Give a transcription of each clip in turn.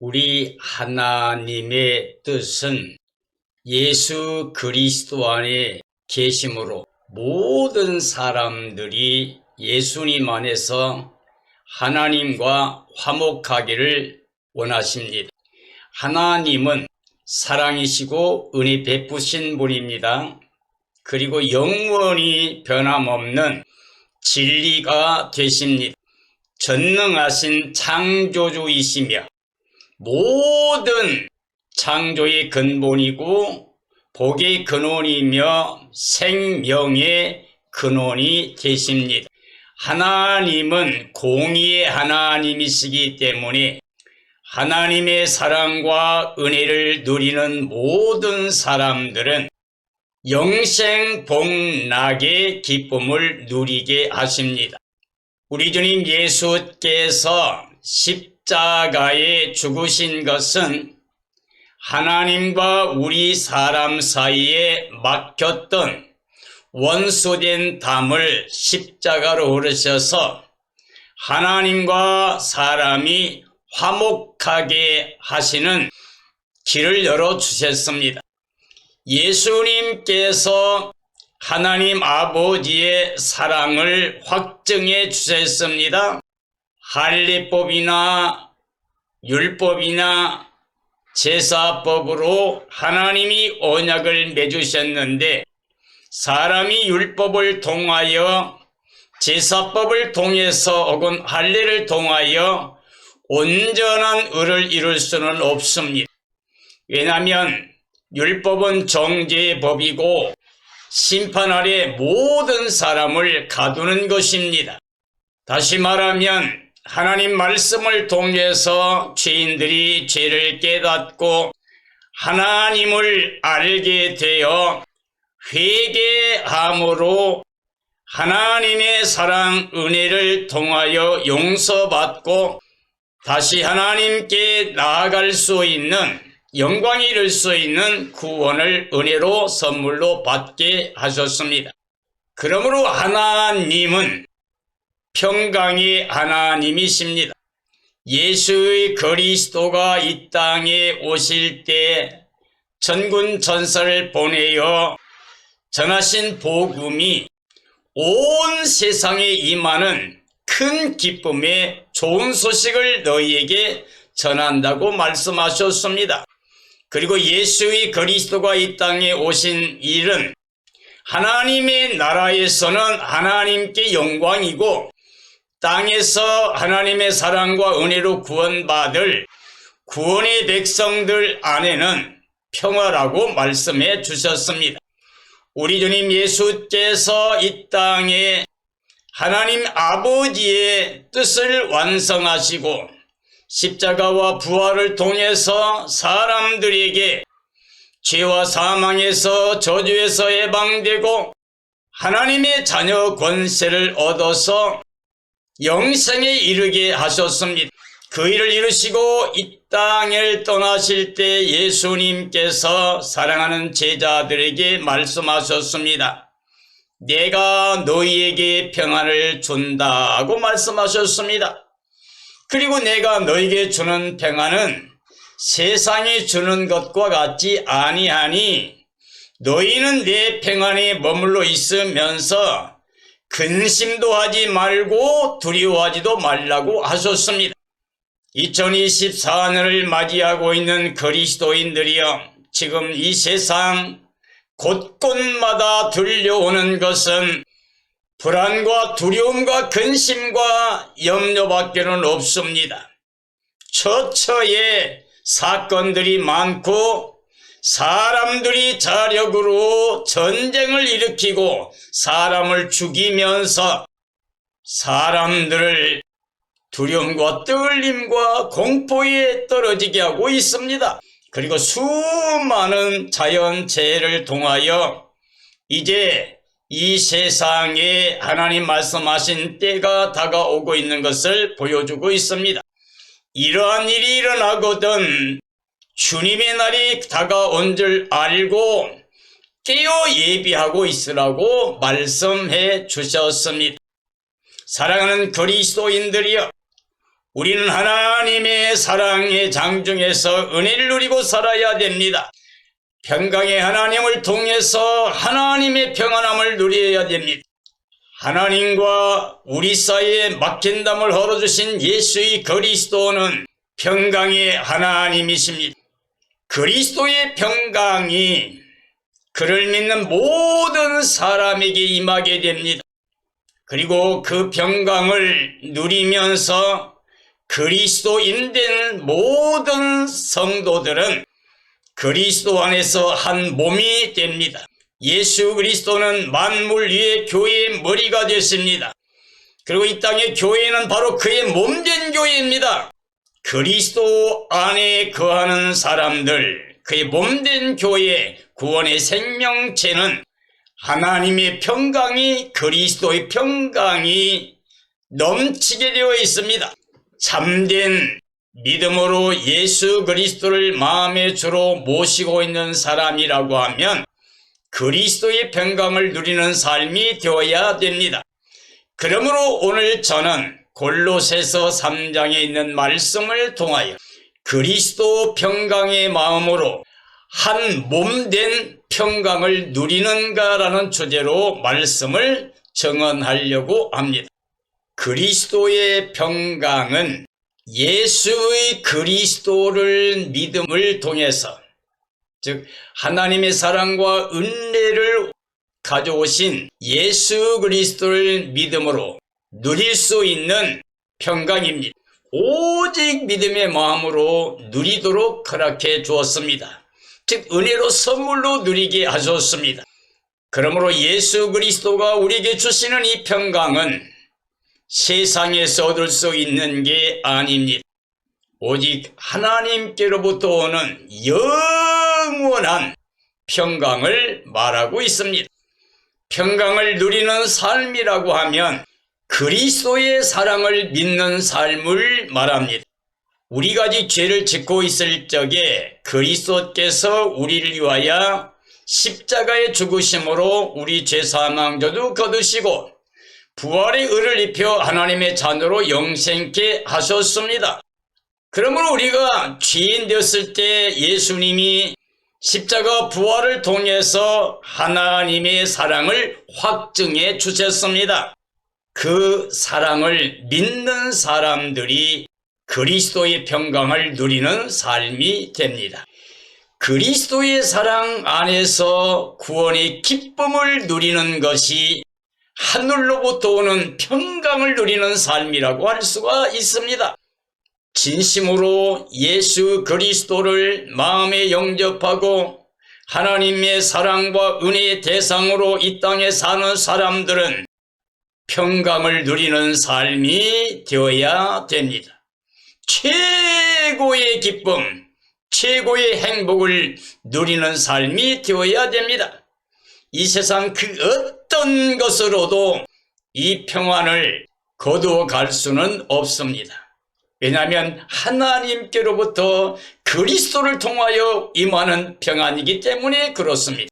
우리 하나님의 뜻은 예수 그리스도 안에 계심으로 모든 사람들이 예수님 안에서 하나님과 화목하기를 원하십니다. 하나님은 사랑이시고 은혜 베푸신 분입니다. 그리고 영원히 변함없는 진리가 되십니다. 전능하신 창조주이시며 모든 창조의 근본이고 복의 근원이며 생명의 근원이 되십니다. 하나님은 공의의 하나님이시기 때문에 하나님의 사랑과 은혜를 누리는 모든 사람들은 영생 복락의 기쁨을 누리게 하십니다. 우리 주님 예수께서 십 자가에 죽으신 것은 하나님과 우리 사람 사이에 막혔던 원수된 담을 십자가로 오르셔서 하나님과 사람이 화목하게 하시는 길을 열어 주셨습니다. 예수님께서 하나님 아버지의 사랑을 확증해 주셨습니다. 할례법이나 율법이나 제사법으로 하나님이 언약을 맺으셨는데 사람이 율법을 통하여 제사법을 통해서 혹은 할례를 통하여 온전한 의를 이룰 수는 없습니다. 왜냐하면 율법은 정죄의 법이고 심판 아래 모든 사람을 가두는 것입니다. 다시 말하면 하나님 말씀을 통해서 죄인들이 죄를 깨닫고 하나님을 알게 되어 회개함으로 하나님의 사랑 은혜를 통하여 용서받고 다시 하나님께 나아갈 수 있는 영광이 이룰 수 있는 구원을 은혜로 선물로 받게 하셨습니다. 그러므로 하나님은 평강의 하나님이십니다. 예수의 그리스도가 이 땅에 오실 때 전군 전설을 보내어 전하신 복음이 온 세상에 임하는 큰 기쁨의 좋은 소식을 너희에게 전한다고 말씀하셨습니다. 그리고 예수의 그리스도가 이 땅에 오신 일은 하나님의 나라에서는 하나님께 영광이고 땅에서 하나님의 사랑과 은혜로 구원받을 구원의 백성들 안에는 평화라고 말씀해 주셨습니다. 우리 주님 예수께서 이 땅에 하나님 아버지의 뜻을 완성하시고 십자가와 부활을 통해서 사람들에게 죄와 사망에서 저주에서 해방되고 하나님의 자녀 권세를 얻어서 영생에 이르게 하셨습니다. 그 일을 이루시고 이 땅을 떠나실 때 예수님께서 사랑하는 제자들에게 말씀하셨습니다. 내가 너희에게 평안을 준다고 말씀하셨습니다. 그리고 내가 너에게 주는 평안은 세상이 주는 것과 같지 아니하니 너희는 내 평안에 머물러 있으면서 근심도 하지 말고 두려워하지도 말라고 하셨습니다. 2024년을 맞이하고 있는 그리스도인들이여 지금 이 세상 곳곳마다 들려오는 것은 불안과 두려움과 근심과 염려밖에는 없습니다. 처처에 사건들이 많고 사람들이 자력으로 전쟁을 일으키고 사람을 죽이면서 사람들을 두려움과 떨림과 공포에 떨어지게 하고 있습니다. 그리고 수많은 자연재해를 통하여 이제 이 세상에 하나님 말씀하신 때가 다가오고 있는 것을 보여주고 있습니다. 이러한 일이 일어나거든 주님의 날이 다가온 줄 알고 깨어 예비하고 있으라고 말씀해 주셨습니다. 사랑하는 그리스도인들이여 우리는 하나님의 사랑의 장중에서 은혜를 누리고 살아야 됩니다. 평강의 하나님을 통해서 하나님의 평안함을 누려야 됩니다. 하나님과 우리 사이에 막힌 담을 헐어주신 예수의 그리스도는 평강의 하나님이십니다. 그리스도의 평강이 그를 믿는 모든 사람에게 임하게 됩니다. 그리고 그 평강을 누리면서 그리스도인 된 모든 성도들은 그리스도 안에서 한 몸이 됩니다. 예수 그리스도는 만물 위의 교회의 머리가 됐습니다. 그리고 이 땅의 교회는 바로 그의 몸된 교회입니다. 그리스도 안에 거하는 사람들, 그의 몸된 교회, 구원의 생명체는 하나님의 평강이 그리스도의 평강이 넘치게 되어 있습니다. 참된 믿음으로 예수 그리스도를 마음의 주로 모시고 있는 사람이라고 하면 그리스도의 평강을 누리는 삶이 되어야 됩니다. 그러므로 오늘 저는 골로새서 3장에 있는 말씀을 통하여 그리스도 평강의 마음으로 한 몸 된 평강을 누리는가라는 주제로 말씀을 정언하려고 합니다. 그리스도의 평강은 예수의 그리스도를 믿음을 통해서 즉 하나님의 사랑과 은혜를 가져오신 예수 그리스도를 믿음으로 누릴 수 있는 평강입니다. 오직 믿음의 마음으로 누리도록 허락해 주었습니다. 즉 은혜로 선물로 누리게 하셨습니다. 그러므로 예수 그리스도가 우리에게 주시는 이 평강은 세상에서 얻을 수 있는 게 아닙니다. 오직 하나님께로부터 오는 영원한 평강을 말하고 있습니다. 평강을 누리는 삶이라고 하면 그리스도의 사랑을 믿는 삶을 말합니다. 우리가 아직 죄를 짓고 있을 적에 그리스도께서 우리를 위하여 십자가의 죽으심으로 우리 죄 사망저도 거두시고 부활의 의를 입혀 하나님의 자녀로 영생케 하셨습니다. 그러므로 우리가 죄인 되었을 때 예수님이 십자가 부활을 통해서 하나님의 사랑을 확증해 주셨습니다. 그 사랑을 믿는 사람들이 그리스도의 평강을 누리는 삶이 됩니다. 그리스도의 사랑 안에서 구원의 기쁨을 누리는 것이 하늘로부터 오는 평강을 누리는 삶이라고 할 수가 있습니다. 진심으로 예수 그리스도를 마음에 영접하고 하나님의 사랑과 은혜의 대상으로 이 땅에 사는 사람들은 평강을 누리는 삶이 되어야 됩니다. 최고의 기쁨, 최고의 행복을 누리는 삶이 되어야 됩니다. 이 세상 그 어떤 것으로도 이 평안을 거두어 갈 수는 없습니다. 왜냐하면 하나님께로부터 그리스도를 통하여 임하는 평안이기 때문에 그렇습니다.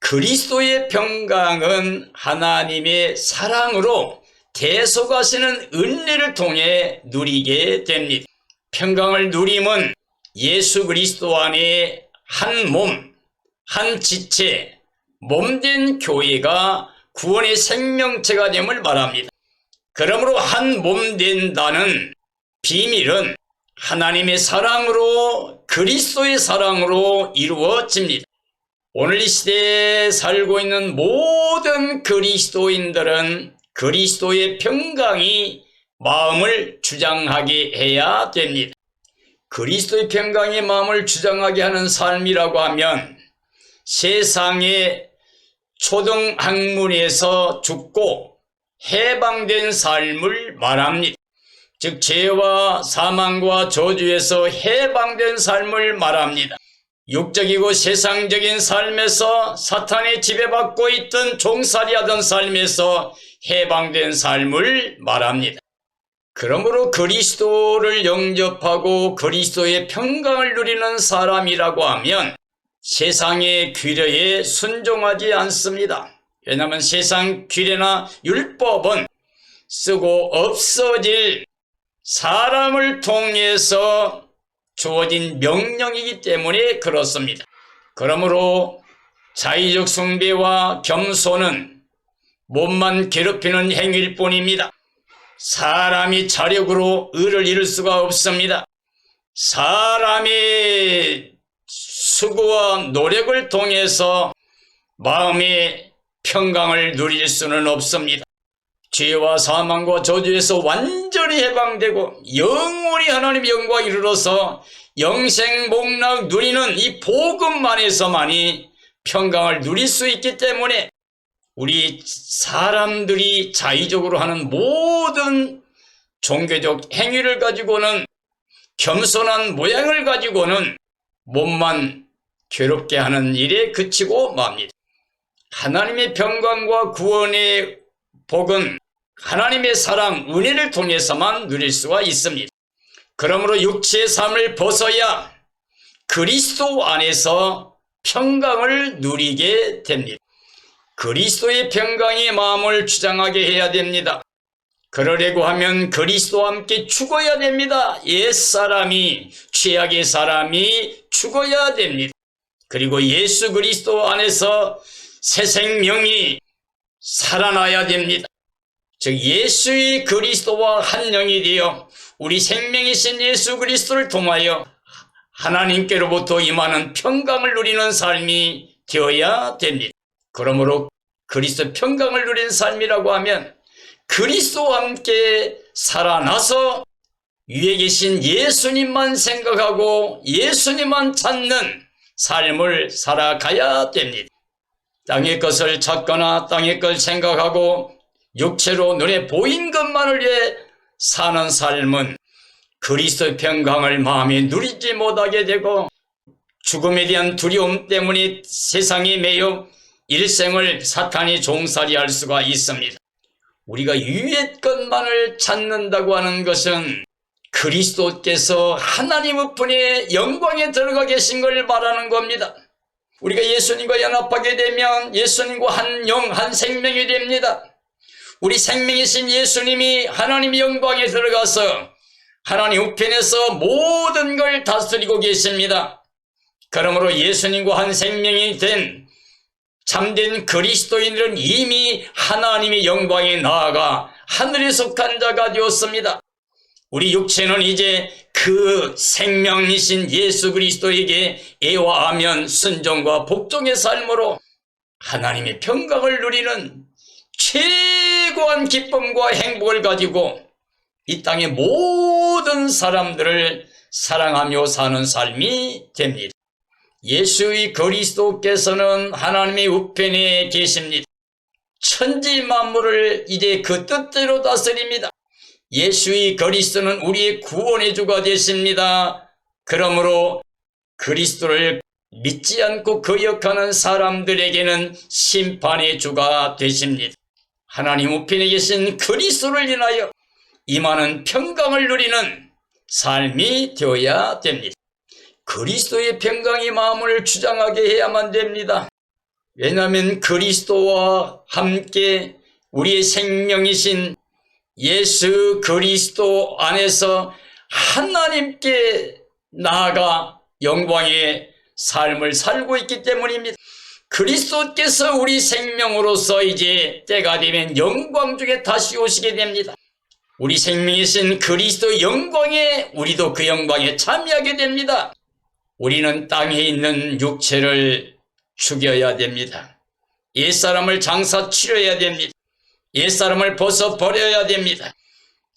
그리스도의 평강은 하나님의 사랑으로 대속하시는 은혜를 통해 누리게 됩니다. 평강을 누림은 예수 그리스도 안에 한 몸, 한 지체, 몸된 교회가 구원의 생명체가 됨을 말합니다. 그러므로 한 몸 된다는 비밀은 하나님의 사랑으로 그리스도의 사랑으로 이루어집니다. 오늘 이 시대에 살고 있는 모든 그리스도인들은 그리스도의 평강이 마음을 주장하게 해야 됩니다. 그리스도의 평강이 마음을 주장하게 하는 삶이라고 하면 세상의 초등학문에서 죽고 해방된 삶을 말합니다. 즉 죄와 사망과 저주에서 해방된 삶을 말합니다. 육적이고 세상적인 삶에서 사탄의 지배받고 있던 종살이하던 삶에서 해방된 삶을 말합니다. 그러므로 그리스도를 영접하고 그리스도의 평강을 누리는 사람이라고 하면 세상의 규례에 순종하지 않습니다. 왜냐하면 세상 규례나 율법은 쓰고 없어질 사람을 통해서 주어진 명령이기 때문에 그렇습니다. 그러므로 자의적 숭배와 겸손은 몸만 괴롭히는 행위일 뿐입니다. 사람이 자력으로 의를 이룰 수가 없습니다. 사람이 수고와 노력을 통해서 마음의 평강을 누릴 수는 없습니다. 죄와 사망과 저주에서 완전히 해방되고 영원히 하나님의 영광에 이르러서 영생 복락 누리는 이 복음만에서만이 평강을 누릴 수 있기 때문에 우리 사람들이 자의적으로 하는 모든 종교적 행위를 가지고는 겸손한 모양을 가지고는 몸만 괴롭게 하는 일에 그치고 맙니다. 하나님의 평강과 구원의 복은 하나님의 사랑, 은혜를 통해서만 누릴 수가 있습니다. 그러므로 육체의 삶을 벗어야 그리스도 안에서 평강을 누리게 됩니다. 그리스도의 평강의 마음을 주장하게 해야 됩니다. 그러려고 하면 그리스도와 함께 죽어야 됩니다. 옛사람이, 죄악의 사람이 죽어야 됩니다. 그리고 예수 그리스도 안에서 새 생명이 살아나야 됩니다. 즉 예수의 그리스도와 한 영이 되어 우리 생명이신 예수 그리스도를 통하여 하나님께로부터 임하는 평강을 누리는 삶이 되어야 됩니다. 그러므로 그리스도 평강을 누리는 삶이라고 하면 그리스도와 함께 살아나서 위에 계신 예수님만 생각하고 예수님만 찾는 삶을 살아가야 됩니다. 땅의 것을 찾거나 땅의 걸 생각하고 육체로 눈에 보인 것만을 위해 사는 삶은 그리스도의 평강을 마음에 누리지 못하게 되고 죽음에 대한 두려움 때문에 세상에 매여 일생을 사탄이 종살이할 수가 있습니다. 우리가 위의 것만을 찾는다고 하는 것은 그리스도께서 하나님의 분의 영광에 들어가 계신 걸 말하는 겁니다. 우리가 예수님과 연합하게 되면 예수님과 한 영, 한 생명이 됩니다. 우리 생명이신 예수님이 하나님의 영광에 들어가서 하나님 우편에서 모든 걸 다스리고 계십니다. 그러므로 예수님과 한 생명이 된 참된 그리스도인들은 이미 하나님의 영광에 나아가 하늘에 속한 자가 되었습니다. 우리 육체는 이제 그 생명이신 예수 그리스도에게 애화하면 순종과 복종의 삶으로 하나님의 평강을 누리는 최 고한 기쁨과 행복을 가지고 이 땅의 모든 사람들을 사랑하며 사는 삶이 됩니다. 예수의 그리스도께서는 하나님의 우편에 계십니다. 천지 만물을 이제 그 뜻대로 다스립니다. 예수의 그리스도는 우리의 구원의 주가 되십니다. 그러므로 그리스도를 믿지 않고 거역하는 사람들에게는 심판의 주가 되십니다. 하나님 우편에 계신 그리스도를 인하여 임하는 평강을 누리는 삶이 되어야 됩니다. 그리스도의 평강이 마음을 주장하게 해야만 됩니다. 왜냐하면 그리스도와 함께 우리의 생명이신 예수 그리스도 안에서 하나님께 나아가 영광의 삶을 살고 있기 때문입니다. 그리스도께서 우리 생명으로서 이제 때가 되면 영광 중에 다시 오시게 됩니다. 우리 생명이신 그리스도 영광에 우리도 그 영광에 참여하게 됩니다. 우리는 땅에 있는 육체를 죽여야 됩니다. 옛사람을 장사 치러야 됩니다. 옛사람을 벗어버려야 됩니다.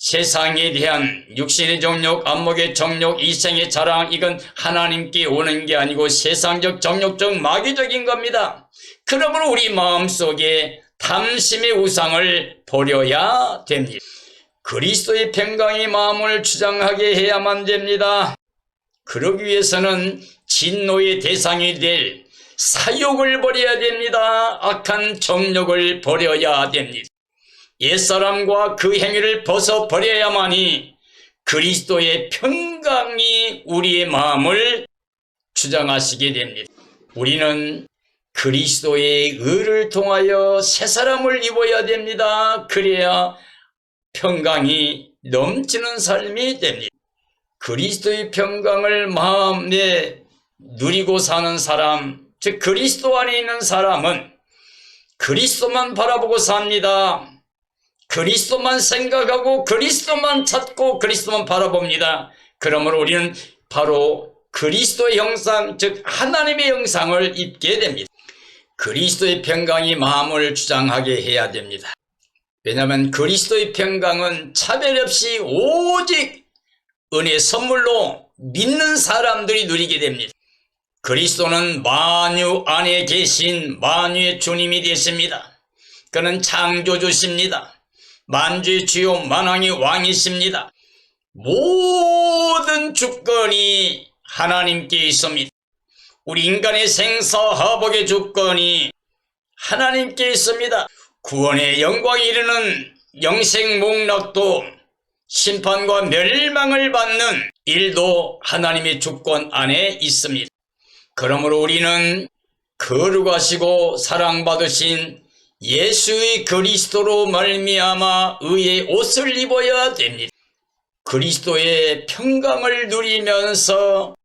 세상에 대한 육신의 정욕, 안목의 정욕, 이생의 자랑 이건 하나님께 오는 게 아니고 세상적 정욕적 마귀적인 겁니다. 그러므로 우리 마음속에 탐심의 우상을 버려야 됩니다. 그리스도의 평강의 마음을 주장하게 해야만 됩니다. 그러기 위해서는 진노의 대상이 될 사욕을 버려야 됩니다. 악한 정욕을 버려야 됩니다. 옛사람과 그 행위를 벗어버려야만이 그리스도의 평강이 우리의 마음을 주장하시게 됩니다. 우리는 그리스도의 의를 통하여 새 사람을 입어야 됩니다. 그래야 평강이 넘치는 삶이 됩니다. 그리스도의 평강을 마음에 누리고 사는 사람, 즉 그리스도 안에 있는 사람은 그리스도만 바라보고 삽니다. 그리스도만 생각하고 그리스도만 찾고 그리스도만 바라봅니다. 그러므로 우리는 바로 그리스도의 형상, 즉 하나님의 형상을 입게 됩니다. 그리스도의 평강이 마음을 주장하게 해야 됩니다. 왜냐하면 그리스도의 평강은 차별 없이 오직 은혜 선물로 믿는 사람들이 누리게 됩니다. 그리스도는 만유 안에 계신 만유의 주님이 되십니다. 그는 창조주십니다. 만주의 주요 만왕의 왕이십니다. 모든 주권이 하나님께 있습니다. 우리 인간의 생사화복의 주권이 하나님께 있습니다. 구원의 영광이 이르는 영생 목락도 심판과 멸망을 받는 일도 하나님의 주권 안에 있습니다. 그러므로 우리는 거룩하시고 사랑받으신 예수의 그리스도로 말미암아 의의 옷을 입어야 됩니다. 그리스도의 평강을 누리면서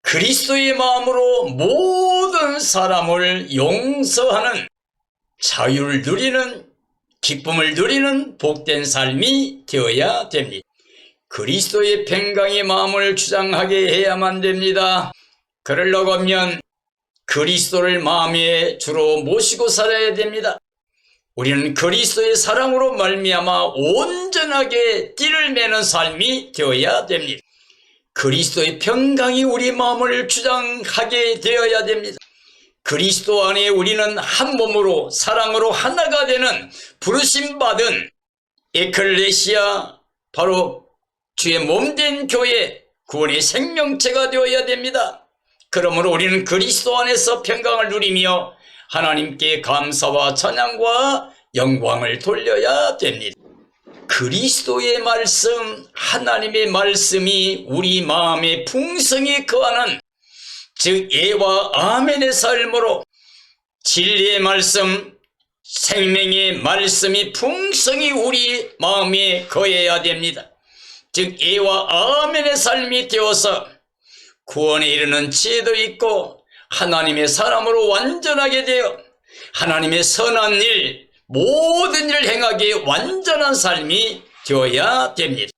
그리스도의 마음으로 모든 사람을 용서하는 자유를 누리는 기쁨을 누리는 복된 삶이 되어야 됩니다. 그리스도의 평강의 마음을 주장하게 해야만 됩니다. 그러려고 하면 그리스도를 마음에 주로 모시고 살아야 됩니다. 우리는 그리스도의 사랑으로 말미암아 온전하게 띠를 매는 삶이 되어야 됩니다. 그리스도의 평강이 우리 마음을 주장하게 되어야 됩니다. 그리스도 안에 우리는 한 몸으로 사랑으로 하나가 되는 부르심 받은 에클레시아 바로 주의 몸된 교회 구원의 생명체가 되어야 됩니다. 그러므로 우리는 그리스도 안에서 평강을 누리며 하나님께 감사와 찬양과 영광을 돌려야 됩니다. 그리스도의 말씀, 하나님의 말씀이 우리 마음에 풍성히 거하는 즉 예와 아멘의 삶으로 진리의 말씀, 생명의 말씀이 풍성히 우리 마음에 거해야 됩니다. 즉 예와 아멘의 삶이 되어서 구원에 이르는 지혜도 있고 하나님의 사람으로 완전하게 되어 하나님의 선한 일, 모든 일을 행하기에 완전한 삶이 되어야 됩니다.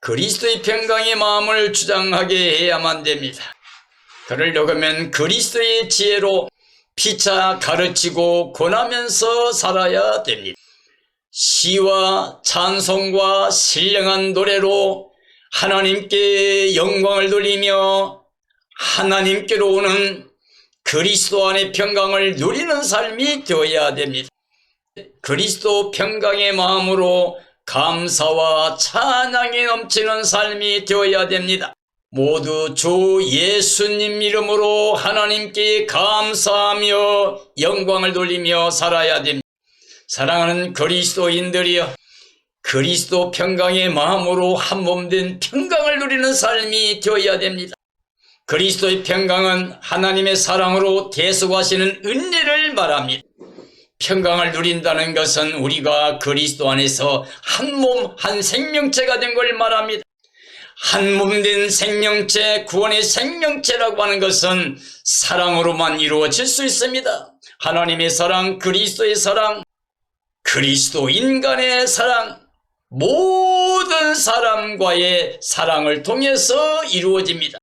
그리스도의 평강의 마음을 주장하게 해야만 됩니다. 그러려고 하면 그리스도의 지혜로 피차 가르치고 권하면서 살아야 됩니다. 시와 찬송과 신령한 노래로 하나님께 영광을 돌리며 하나님께로 오는 그리스도 안의 평강을 누리는 삶이 되어야 됩니다. 그리스도 평강의 마음으로 감사와 찬양이 넘치는 삶이 되어야 됩니다. 모두 주 예수님 이름으로 하나님께 감사하며 영광을 돌리며 살아야 됩니다. 사랑하는 그리스도인들이여 그리스도 평강의 마음으로 한 몸 된 평강을 누리는 삶이 되어야 됩니다. 그리스도의 평강은 하나님의 사랑으로 대속하시는 은혜를 말합니다. 평강을 누린다는 것은 우리가 그리스도 안에서 한 몸, 한 생명체가 된 걸 말합니다. 한 몸 된 생명체, 구원의 생명체라고 하는 것은 사랑으로만 이루어질 수 있습니다. 하나님의 사랑, 그리스도의 사랑, 그리스도 인간의 사랑, 모든 사람과의 사랑을 통해서 이루어집니다.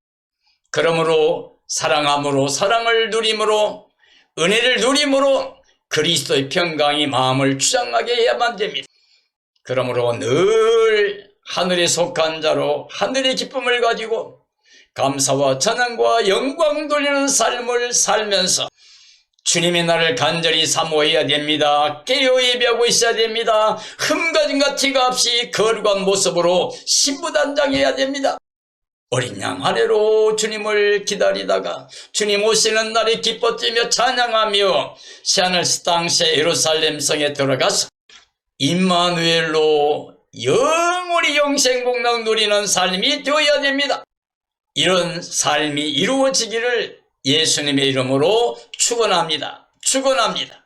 그러므로 사랑함으로 사랑을 누림으로 은혜를 누림으로 그리스도의 평강이 마음을 주장하게 해야만 됩니다. 그러므로 늘 하늘에 속한 자로 하늘의 기쁨을 가지고 감사와 찬양과 영광 돌리는 삶을 살면서 주님의 날을 간절히 사모해야 됩니다. 깨어 예배하고 있어야 됩니다. 흠가짐과 티가 없이 거룩한 모습으로 신부단장해야 됩니다. 어린 양 아래로 주님을 기다리다가 주님 오시는 날이 기뻐 뛰며 찬양하며 새하늘 땅새 예루살렘 성에 들어가서 임마누엘로 영원히 영생복락 누리는 삶이 되어야 됩니다. 이런 삶이 이루어지기를 예수님의 이름으로 축원합니다. 축원합니다.